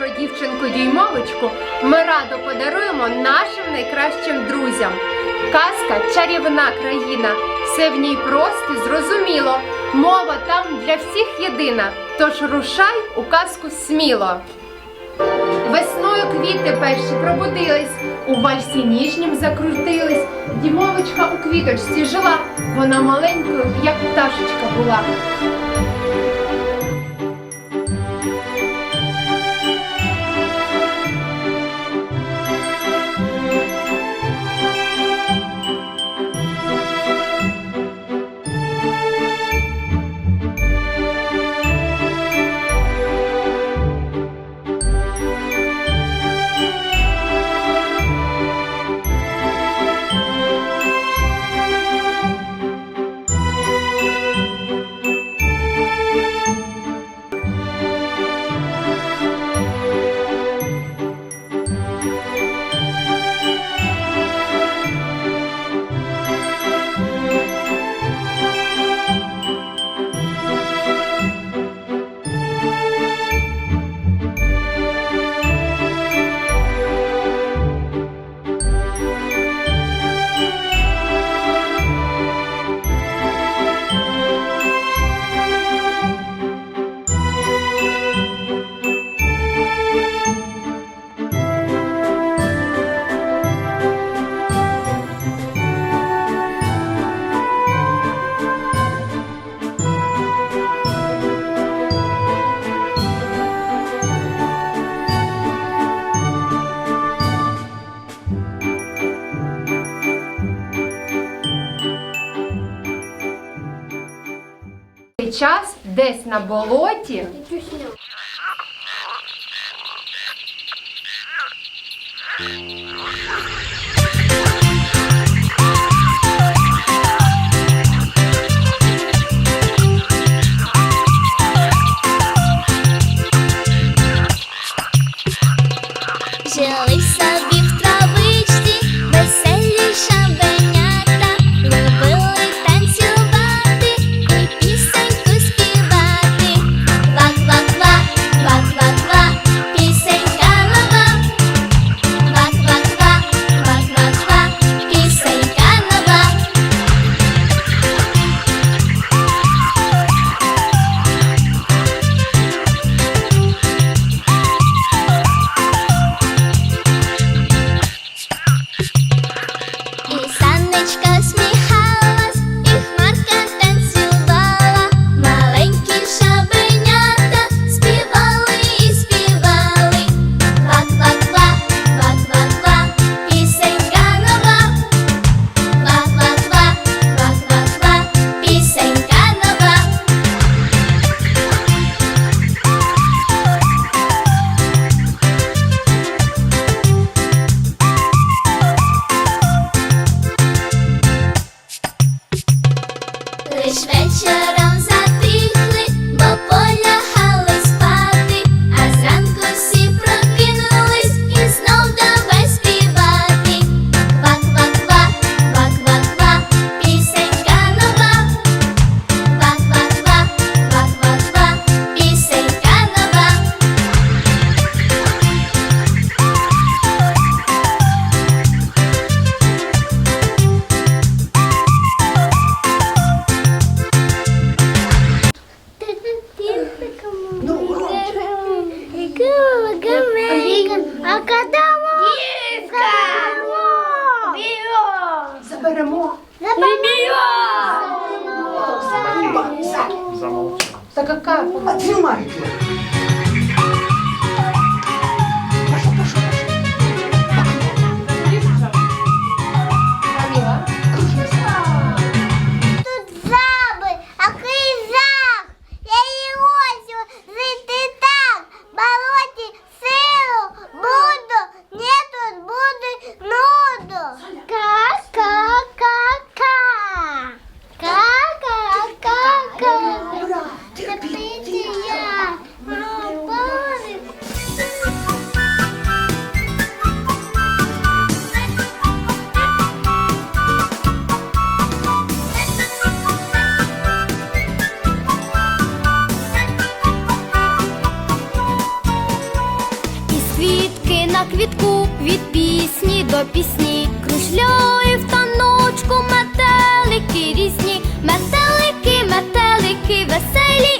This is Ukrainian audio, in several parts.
про дівчинку дюймовочку ми радо подаруємо нашим найкращим друзям. Казка чарівна країна, все в ній просто зрозуміло. Мова там для всіх єдина. Тож рушай у казку сміло. Весною квіти перші пробудились, у вальсі ніжнім закрутились. Дімовочка у квіточці жила, вона маленькою, як пташечка була. Час десь на болоті.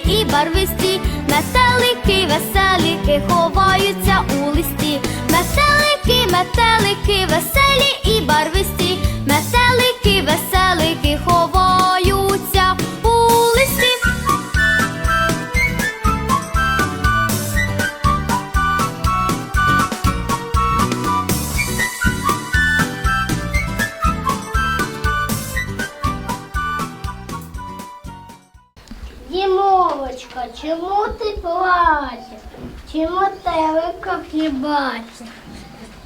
І барвисті, метелики, веселики ховаються у листі, метелики, метелики, веселі і барвисті, метелики, веселики ховаються Дімовочка, чому ти плачеш? Чому телека не бачиш?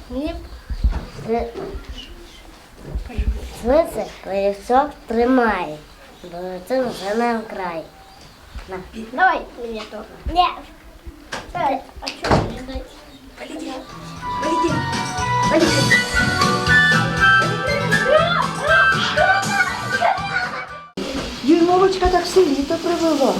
Не... Швидше колесок тримає, бо це вже нам край. На. Давай мені то. Ні. А чого не дати? Дюймовочка так все літо провела.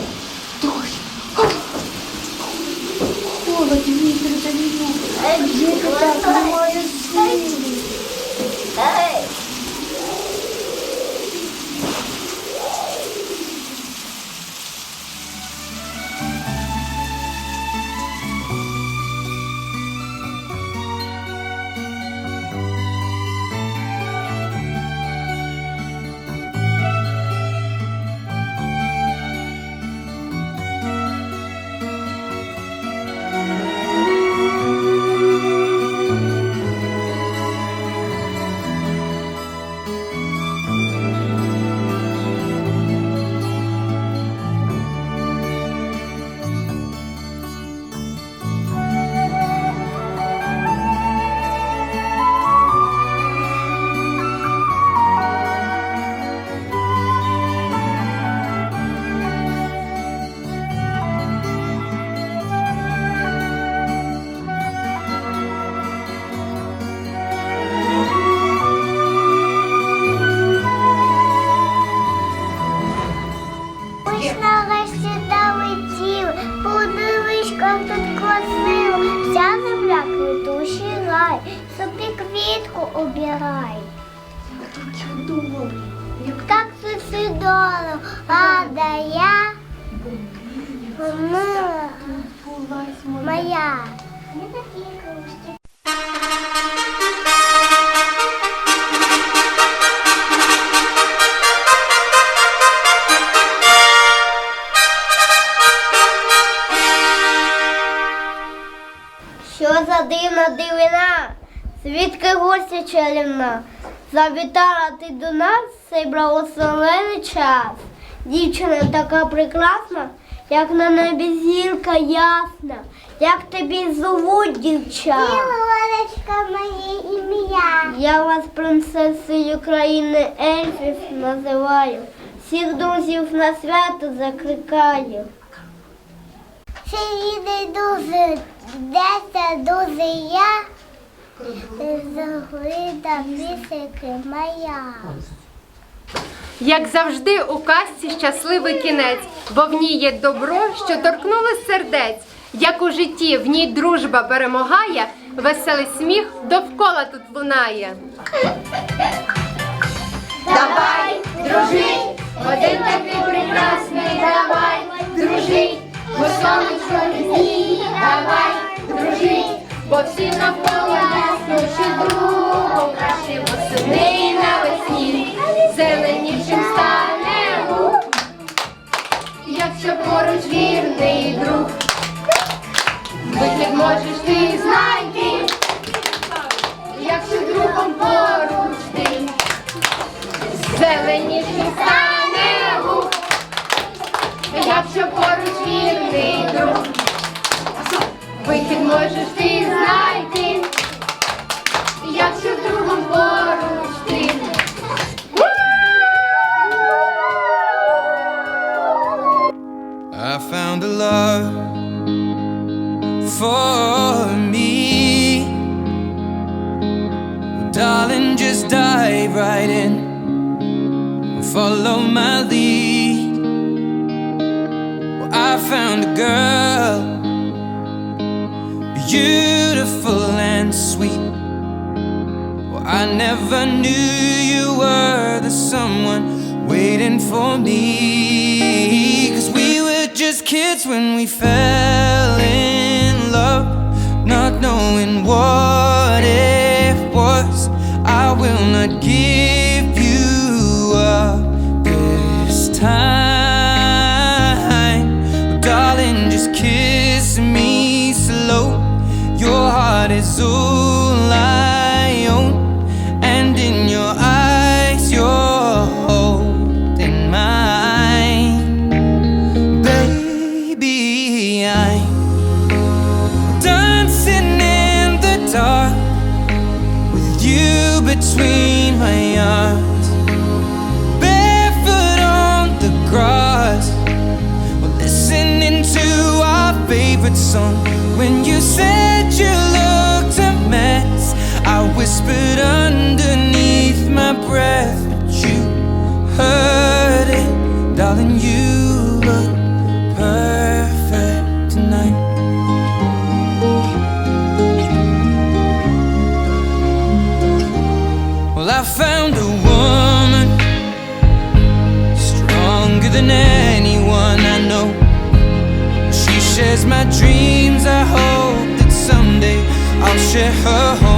Ось нарешті долетів, подивись, як тут красиво. Вся земля квітучий рай, собі квітку обирай. Так це чудово, а да я мила моя. Не такі кружки. Дивина, звідки гостя чарівна? Завітала ти до нас цей благословений час. Дівчина така прекрасна, як на небі зірка ясна, як тобі зовуть дівча. Ілоночка моє ім'я. Я вас принцесою країни ельфів називаю, всіх друзів на свято закликаю. Сидіти дуже, десь дуже я, загрида пісики моя. Як завжди, у казці щасливий кінець, бо в ній є добро, що торкнуло сердець. Як у житті в ній дружба перемагає, веселий сміх довкола тут лунає. Давай, дружить, один такий прекрасний, давай, дружить, бо сонечко не дні, давай, дружить, бо всі навколо ясно, що другом краще восени навесні, зеленішим стане луг, якщо поруч вірний друг, вихід можеш ти знайти, якщо другом поруч ти. Зеленіший якщо поруч вірний друг, вихід можеш ти знайти, I never knew you were the someone waiting for me. Cause we were just kids when we fell in love, not knowing what it was. I will not give you up this time. Darling, just kiss me slow. Your heart is all share her home.